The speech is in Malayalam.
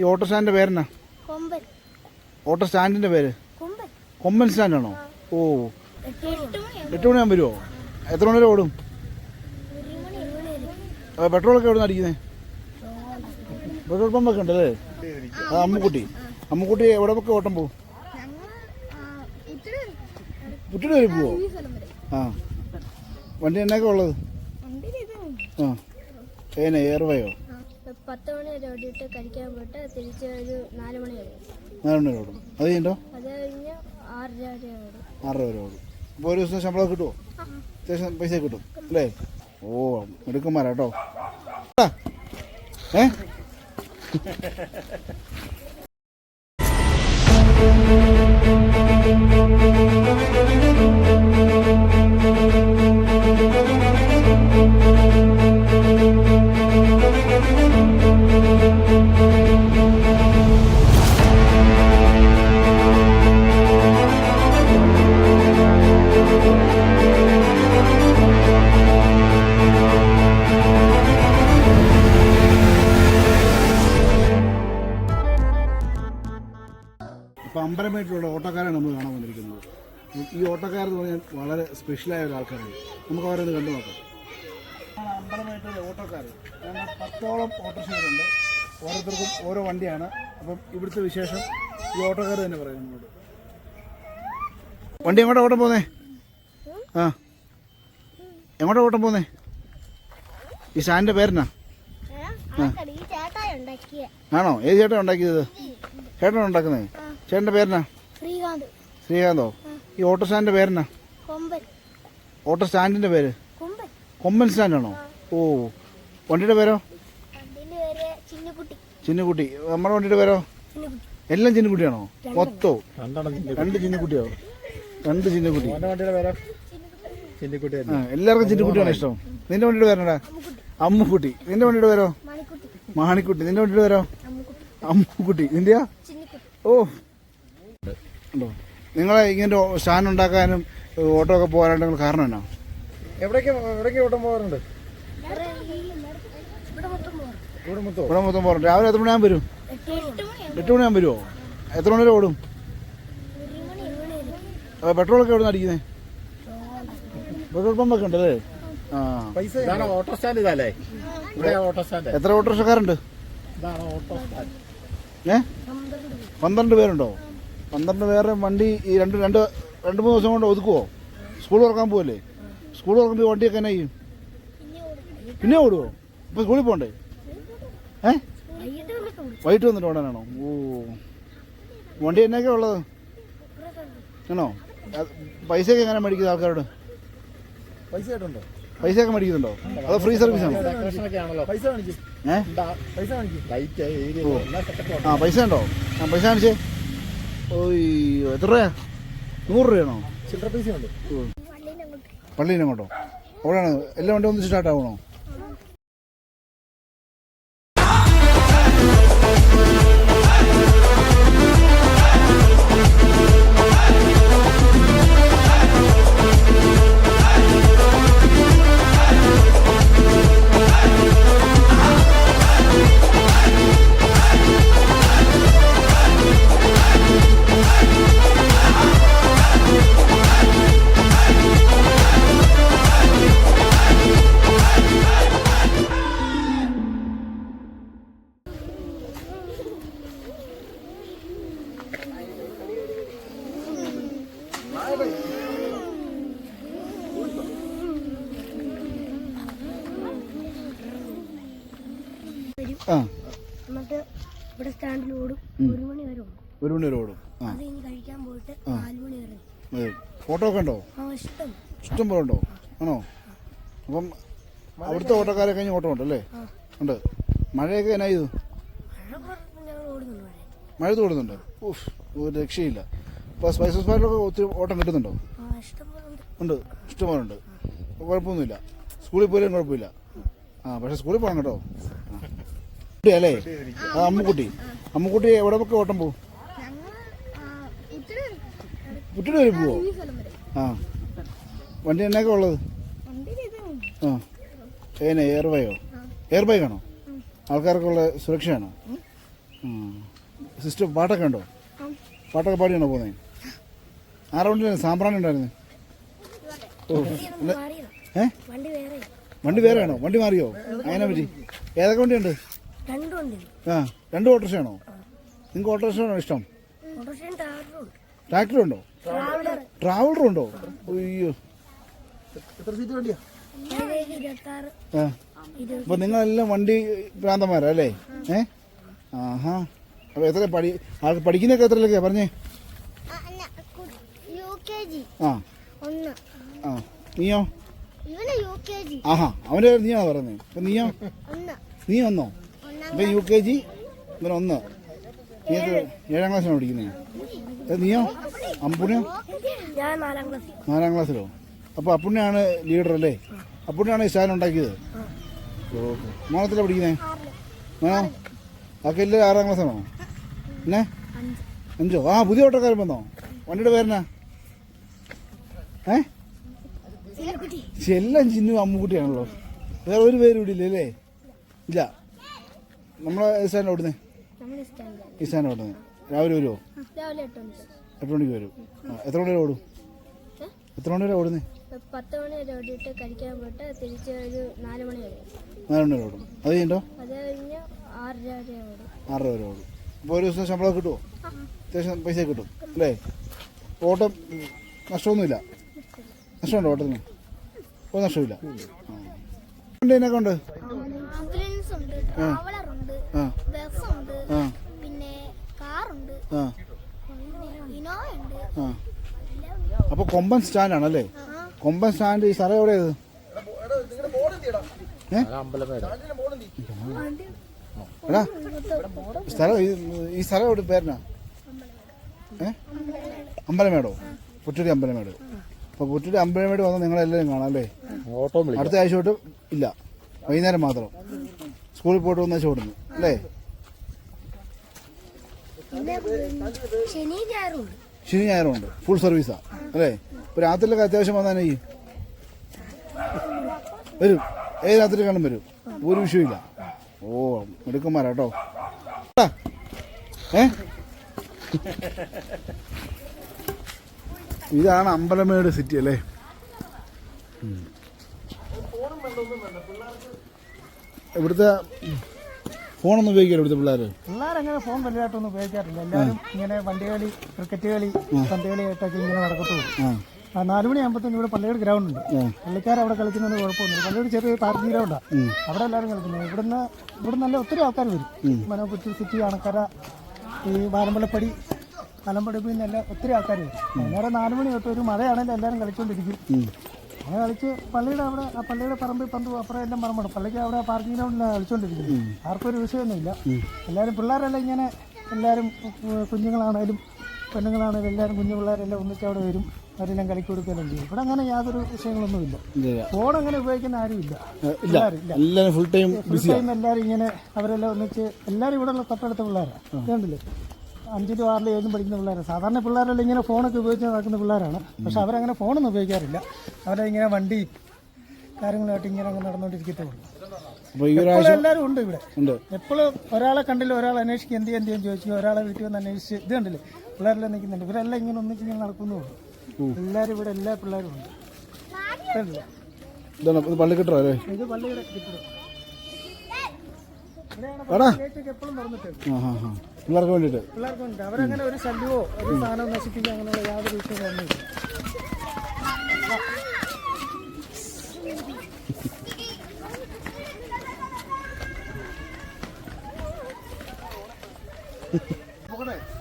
ഈ ഓട്ടോ സ്റ്റാൻഡിന്റെ പേരെന്നാ? ഓട്ടോ സ്റ്റാൻഡിന്റെ പേര്? കൊമ്പൻ. കൊമ്പൻ സ്റ്റാൻഡാണോ? ഓ. എട്ട് മണി. എട്ട് മണിയാകുമ്പോൾ വരുമോ എത്ര മണി വരെ ഓടും? പെട്രോളൊക്കെ എവിടെ നിന്ന് അടിക്കുന്നത് പെട്രോൾ പമ്പൊക്കെ ഉണ്ടല്ലേ? ആ അമ്മുക്കുട്ടി. അമ്മുക്കുട്ടി എവിടെ ഒക്കെ ഓട്ടം പോകും പുറ്റിട്ട് വരെ പോവോ? ആ. വണ്ടി എന്നൊക്കെ ഉള്ളത്? ആ. ഏന എയർവയോ പത്ത് മണി വരെ ഓടിയിട്ട് കഴിക്കാൻ പോയിട്ട് തിരിച്ച് ഒരു നാല് മണി വരെ. നാല് മണി വരെ ഓടും. അത് കഴിഞ്ഞോ അത് കഴിഞ്ഞ് ആറര വരെ ഓടും. ആറര വരെ ഓടും. അപ്പോൾ ഒരു ദിവസം ശമ്പളം കിട്ടുമോ അത്യാവശ്യം പൈസ കിട്ടും അല്ലേ? ഓ എടുക്കുമാരാ കേട്ടോ ഏ? Thank ഇപ്പോൾ അമ്പലമേട്ടിലുള്ള ഓട്ടോക്കാരാണ് നമ്മൾ കാണാൻ വന്നിരിക്കുന്നത്. ഈ ഓട്ടോക്കാരെന്ന് പറഞ്ഞാൽ വളരെ സ്പെഷ്യലായ ഒരു ആൾക്കാരാണ് നമുക്ക് അവരെ ഒന്ന് കണ്ടു നോക്കാം. അമ്പലമായിട്ടുള്ള ഓട്ടോക്കാർ കാരണം പത്തോളം ഓട്ടോറിക്ഷകളുണ്ട്. ഓരോരുത്തർക്കും ഓരോ വണ്ടിയാണ്. അപ്പം ഇവിടുത്തെ വിശേഷം ഈ ഓട്ടോക്കാർ തന്നെ പറയും നമ്മളോട്. വണ്ടി എങ്ങോട്ടാ ഓട്ടം പോന്നേ? ആ. എങ്ങോട്ടാ ഓട്ടം പോന്നേ? ഈ സാറിന്റെ പേരെന്നാ? ആണോ? ഏത് ചേട്ടാ ഉണ്ടാക്കിയത്? ചേട്ടൻ ഉണ്ടാക്കുന്നത്? ചേട്ടന്റെ പേരെന്നാ? ശ്രീകാന്ത്. ശ്രീകാന്തോ? ഈ ഓട്ടോ സ്റ്റാൻഡിന്റെ പേരെന്നാ? കൊമ്പൻ. ഓട്ടോ സ്റ്റാൻഡിന്റെ പേര്? കൊമ്പൻ. കൊമ്പൻ സ്റ്റാൻഡാണോ? ഓ വണ്ടിയുടെ പേരോ? ചിന്നുകുട്ടി. നമ്മുടെ വണ്ടിയുടെ പേരോ? എല്ലാം ചിന്നുകുട്ടിയാണോ? മൊത്തോ? രണ്ട് ചിന്നുകുട്ടിയോ? രണ്ട് ചിന്നുകുട്ടി. എല്ലാവർക്കും ചിന്നുകുട്ടിയാണോ ഇഷ്ടം? നിന്റെ വണ്ടിയുടെ പേരണ്ടാ അമ്മുക്കുട്ടി. നിന്റെ വണ്ടിയുടെ പേരോ? മണിക്കുട്ടി. മാണിക്കുട്ടി. നിന്റെ വണ്ടിയുടെ പേരോ? അമ്മുക്കുട്ടി. നിന്റെയാ? ഓ. ഉണ്ടോ? നിങ്ങൾ ഇങ്ങനെ സ്റ്റാൻഡ് ഉണ്ടാക്കാനും ഓട്ടോ ഒക്കെ പോകാനായിട്ട് കാരണം എന്നാ? എവിടേക്ക് എവിടേക്ക് ഓട്ടം പോകാറുണ്ട്? ഇവിടെ മൊത്തം പോകാറുണ്ട്. രാവിലെ എത്ര മണിയാകുമ്പോൾ വരും? എട്ട് എട്ട് മണി എട്ട് മണിയാകുമ്പോൾ വരുമോ എത്ര മണി വരെ ഓടും? പെട്രോൾ ഒക്കെ എവിടെ നിന്ന് അടിക്കുന്നത് പെട്രോൾ പമ്പൊക്കെ ഉണ്ടല്ലേ? ആ. പൈസ ഇതാണ് ഓട്ടോ സ്റ്റാൻഡ് ഇതല്ലേ? ഇവിടെ ഓട്ടോ സ്റ്റാൻഡ്. എത്ര ഓട്ടോറിക്ഷക്കാരുണ്ട്? ഇതാണ് ഓട്ടോ സ്റ്റാൻഡ്. ഏ? പന്ത്രണ്ട് പേരുണ്ടോ? പന്ത്രണ്ട് പേരുടെ വണ്ടി ഈ രണ്ട് രണ്ട് രണ്ട് മൂന്ന് ദിവസം കൊണ്ട് ഒതുക്കുവോ? സ്കൂൾ തുറക്കാൻ പോവല്ലേ? സ്കൂൾ തുറക്കുമ്പോൾ വണ്ടിയൊക്കെ എന്നാ ചെയ്യും? പിന്നെ ഓടുമോ ഇപ്പൊ സ്കൂളിൽ പോകണ്ടേ ഏ? വൈകിട്ട് വന്നിട്ട് ഓടും വന്നിട്ട് ഓടാനാണോ? ഓ. വണ്ടി എന്നൊക്കെയാ ഉള്ളത്? ആണോ? പൈസയൊക്കെ എങ്ങനെ മേടിക്കുന്നത് ആൾക്കാരോട്? പൈസ ആയിട്ടുണ്ടോ ഒക്കെ മേടിക്കുന്നുണ്ടോ? അതോ ഫ്രീ സർവീസ് ആണോ ഏഹ് പൈസ പൈസ ആ പൈസ ഉണ്ടോ? ആ പൈസ കാണിച്ചേ. ഓയ്യോ എത്ര രൂപയാ? നൂറ് രൂപയാണോ? ചില്ലറ പൈസ ഉണ്ട്. വണ്ടീന്റെ അങ്ങോട്ട് പള്ളിയിൽ അവിടെയാണ്. എല്ലാ വണ്ടി ഒന്ന് സ്റ്റാർട്ട് ആവണോ? എന്നിട്ട് ഇവിടെ സ്റ്റാൻഡിൽ ഓടും. ഒരു മണി വരെ ഓടും. ഒരു മണി വരെ ഓടും. ആ. അത് കഴിഞ്ഞ് കഴിക്കാൻ പോയിട്ട് നാല് മണി വരെ. ഫോട്ടോ ഒക്കെ ഉണ്ടോ? ഇഷ്ടം. ഇഷ്ടം പോലെ ഉണ്ടോ? ആണോ? അപ്പം അവിടുത്തെ ഓട്ടോക്കാരെ കഴിഞ്ഞ് ഓട്ടം ഉണ്ടല്ലേ ഉണ്ട്. മഴയൊക്കെ എന്നാ ചെയ്തു? മഴ ഓടുന്നുണ്ട് തോടുന്നുണ്ട്. ഒരു രക്ഷയില്ല. അപ്പൊ സ്പൈസസ് പാർട്ടിലൊക്കെ ഒത്തിരി ഓട്ടം കിട്ടുന്നുണ്ടോ? ആ ഇഷ്ടം പോലെ ഉണ്ട്. ഉണ്ട്. ഇഷ്ടംപോലെ ഉണ്ട്. കുഴപ്പമൊന്നുമില്ല. സ്കൂളിൽ പോയാലും കുഴപ്പമില്ല. ആ പക്ഷെ സ്കൂളിൽ പോകണം. കുട്ടി. അല്ലേ? അമ്മക്കുട്ടി. അമ്മുക്കുട്ടി എവിടെ ഒക്കെ ഓട്ടം പോകും കുട്ടിയുടെ വരെ പോവോ? ആ. വണ്ടി എന്നൊക്കെ ഉള്ളത്? ആ. ഏനെ എയർ ബൈക്കോ എയർ ബൈക്കാണോ ആൾക്കാർക്കുള്ള സുരക്ഷയാണോ? സിസ്റ്റം പാട്ടൊക്കെ ഉണ്ടോ പാട്ടൊക്കെ പാടിയാണോ പോകുന്നത് ആറ് വണ്ടിയിലാണ് സാമ്പ്രാണി ഉണ്ടായിരുന്നു? ഏ? വണ്ടി വേറെ വണ്ടി വേറെയാണോ വണ്ടി മാറിയോ? അങ്ങനെ പറ്റി. ഏതൊക്കെ വണ്ടിയുണ്ട്? ആ രണ്ട് ഓട്ടോറിക്ഷയാണോ? നിങ്ങൾക്ക് ഓട്ടോറിക്ഷയാണോ ഇഷ്ടം? ട്രാക്ടർ ഉണ്ടോ ട്രാവലർ ഉണ്ടോ? അയ്യോ. എത്ര സീറ്റ് വണ്ടിയാ? ആ. അപ്പൊ നിങ്ങളെല്ലാം വണ്ടി ഭ്രാന്തന്മാരാ അല്ലേ? ഏ? ആഹാ. അപ്പൊ എത്ര പഠി ആൾക്ക് പഠിക്കുന്നൊക്കെ എത്രയിലൊക്കെയാ പറഞ്ഞേ? U K G. ആ. ഒന്ന്. ആ. നീയോ? ഇവന് യു കെ ജി. ആഹാ. അവന്റെ നീയാ പറഞ്ഞേ അപ്പൊ നീയോ? നീ ഒന്നോ ഇപ്പൊ യു കെ ജി ഇവൻ ഒന്ന്. നീ ഏഴാം ക്ലാസ്സിലാണ് പഠിക്കുന്നത് നീയോ? അമ്പുണ്യോ നാലാം ക്ലാസ്സിലോ? അപ്പൊ അപ്പുണ്യാണ് ലീഡർ അല്ലേ? അപ്പുണ്യാണ് ഈ സാധനം ഉണ്ടാക്കിയത്? ഓക്കെ മോളത്തിലാണ് പഠിക്കുന്നേ? മോനോ ഒക്കെ ഇല്ല ആറാം ക്ലാസ്സാണോ? പിന്നെ? അഞ്ചോ? ആ പുതിയ ഓട്ടോക്കാരൻ വന്നോ? വണ്ടിയുടെ പേരെന്നാ? ഏ? എല്ലാം ചിന്നു അമ്മുക്കുട്ടിയാണല്ലോ. വേറെ ഒരു പേരും ഇവിടെ ഇല്ല അല്ലേ? ഇല്ല. നമ്മളെ രാവിലെ വരുമോ എട്ട് മണിക്ക്. വരും. എത്ര മണി വരെ ഓടും? എത്ര മണി വരെ ഓടുന്നേ? പത്ത് മണി വരെ ഓടിയിട്ട് കഴിക്കാൻ പോയിട്ട് തിരിച്ച് ഒരു നാല് മണി വരെ. നാല് മണി വരെ ഓടും. അത് കഴിഞ്ഞോ അത് കഴിഞ്ഞ് ആറര വരെ ഓടും. ആറര വരെ ഓടും. അപ്പോൾ ഒരു ദിവസം ശമ്പളം കിട്ടുമോ അത്യാവശ്യം പൈസ കിട്ടും അല്ലേ? ഓട്ടം നഷ്ടമൊന്നുമില്ല. നഷ്ടമുണ്ടോ ഓട്ടത്തിന്? ഒരു നഷ്ടമില്ല. ഉണ്ട് എന്നൊക്കെ ഉണ്ട്? ആംബുലൻസ് ഉണ്ട് ട്രാവലർ ഉണ്ട് ആ ബസ് ഉണ്ട് ആ പിന്നെ കാറുണ്ട് ആ ഇനോവ ഉണ്ട് ആ അപ്പോൾ സ്റ്റാൻഡ് ആണല്ലേ കൊമ്പൻ സ്റ്റാൻഡ് ഈ സ്ഥലം അമ്പലമേട് എടാ സ്ഥലം ഈ- സ്ഥലം എവിടെ പേരനാ ഏ? അമ്പലമേടോ? പുറ്റടി അമ്പലമേട്. അപ്പോൾ പുറ്റടി അമ്പലമേട് വന്നാൽ നിങ്ങളെല്ലാവരും കാണാം അല്ലേ? ഓട്ടോ അടുത്ത ആഴ്ച തൊട്ട് ഇല്ല. വൈകുന്നേരം മാത്രം. സ്കൂളിൽ പോയിട്ട് വന്ന ചോടുന്നു അല്ലേ? ശനി ശനി ഞായറും ഉണ്ട് ഫുൾ സർവീസാ അല്ലേ? ഇപ്പോൾ രാത്രിയിലൊക്കെ അത്യാവശ്യം വന്നാൽ ഈ വരും. ഏത് രാത്രി കാണും വരും. ഒരു വിഷയമില്ല ഓ മിടുക്കന്മാരാ കേട്ടോ ഏ? ഇതാണ് അമ്പലമേട് സിറ്റി അല്ലേ. ഇവിടുത്തെ ഫോണൊന്നും ഉപയോഗിക്കില്ല ഇവിടുത്തെ പിള്ളേർ പിള്ളേരങ്ങനെ ഫോൺ വലുതായിട്ടൊന്നും ഉപയോഗിക്കാറില്ല. എല്ലാവരും ഇങ്ങനെ വണ്ടി കളി ക്രിക്കറ്റ് കളി പന്ത് കളി ആയിട്ടൊക്കെ ഇങ്ങനെ നടക്കത്തുള്ളൂ. ആ. ആ നാല് മണിയാകുമ്പോഴത്തേനും ഇവിടെ പള്ളിയുടെ ഗ്രൗണ്ട് ഉണ്ട്. പള്ളിക്കാർ അവിടെ കളിക്കുന്നത് കുഴപ്പമൊന്നുമില്ല. പള്ളിയുടെ ചെറിയ പാർക്കിംഗ് ഗ്രൗണ്ടാണ് അവിടെ എല്ലാവരും കളിക്കുന്നത് ഇവിടുന്ന് ഇവിടുന്ന് നല്ല ഒത്തിരി ആൾക്കാർ വരും. മനോപുറ്റൂർ സിറ്റി അണക്കര ഈ വാലമ്പലപ്പടി മലമ്പടി നിന്നെല്ലാം ഒത്തിരി ആൾക്കാർ വരും. വൈകുന്നേരം നാല് മണി തൊട്ട് ഒരു മഴയാണെങ്കിലും എല്ലാവരും കളിച്ചുകൊണ്ടിരിക്കും അങ്ങനെ കളിച്ച് പള്ളിയുടെ അവിടെ ആ പള്ളിയുടെ പറമ്പിൽ പന്ത് അപ്പുറം എല്ലാം പറമ്പാണ് പള്ളിക്ക് അവിടെ പാർക്കിംഗ് ഗ്രൗണ്ടിലാണ് കളിച്ചുകൊണ്ടിരിക്കുന്നത് ആർക്കും ഒരു വിഷയമൊന്നുമില്ല. എല്ലാവരും പിള്ളേരെല്ലാം ഇങ്ങനെ എല്ലാവരും കുഞ്ഞുങ്ങളാണേലും പെണ്ണുങ്ങളാണേലും എല്ലാവരും കുഞ്ഞു പിള്ളേരെല്ലാം ഒന്നിച്ച് അവിടെ വരും. അവരെല്ലാം കളിക്ക് കൊടുക്കുകയെല്ലാം ചെയ്യും. ഇവിടെ അങ്ങനെ യാതൊരു വിഷയങ്ങളൊന്നുമില്ല. ഇല്ല ഫോൺ അങ്ങനെ ഉപയോഗിക്കുന്ന ആരുമില്ല. എല്ലാവരും ഫുൾ ടൈം എല്ലാവരും ഇങ്ങനെ അവരെല്ലാം ഒന്നിച്ച് എല്ലാവരും ഇവിടെ ഉള്ള തൊട്ടടുത്ത പിള്ളേരാണ് കണ്ടില്ലേ? അഞ്ചിലും ആറിലും ഏഴും പഠിക്കുന്ന പിള്ളേരാണ് സാധാരണ പിള്ളേരെല്ലാം ഇങ്ങനെ ഫോണൊക്കെ ഉപയോഗിച്ച് നടക്കുന്ന പിള്ളേരാണ്. പക്ഷെ അവരങ്ങനെ ഫോണൊന്നും ഉപയോഗിക്കാറില്ല. അവരിങ്ങനെ വണ്ടി കാര്യങ്ങളായിട്ട് ഇങ്ങനെ അങ്ങ് നടന്നുകൊണ്ടിരിക്കത്തേ ഉള്ളൂ. എല്ലാവരും ഉണ്ട് ഇവിടെ. എപ്പോഴും ഒരാളെ കണ്ടില്ല ഒരാൾ അന്വേഷിക്കുക എന്ത് എന്ത് ചോദിച്ചു ഒരാളെ വീട്ടിൽ വന്ന് അന്വേഷിച്ച് ഇത് കണ്ടില്ലേ? പിള്ളേരെല്ലാം നിൽക്കുന്നുണ്ട്. ഇവരെല്ലാം ഇങ്ങനെ ഒന്നിച്ച് ഇങ്ങനെ നടക്കുന്നു എല്ലാവരും ഇവിടെ എല്ലാ പിള്ളേരും ഉണ്ട്. പള്ളിക്കെട്ടോ അല്ലേ? ഇത് പള്ളിയുടെ കെട്ടിടം. ഗേറ്റൊക്കെ എപ്പോഴും തുറന്നിട്ടുണ്ട് പിള്ളേർക്ക് വേണ്ടിയിട്ട്. പിള്ളേർക്ക് അവരങ്ങനെ ഒരു ശല്യമോ ഒരു സാധനം നശിപ്പിക്കുക അങ്ങനെയുള്ള യാതൊരു വിഷയമൊന്നുമില്ല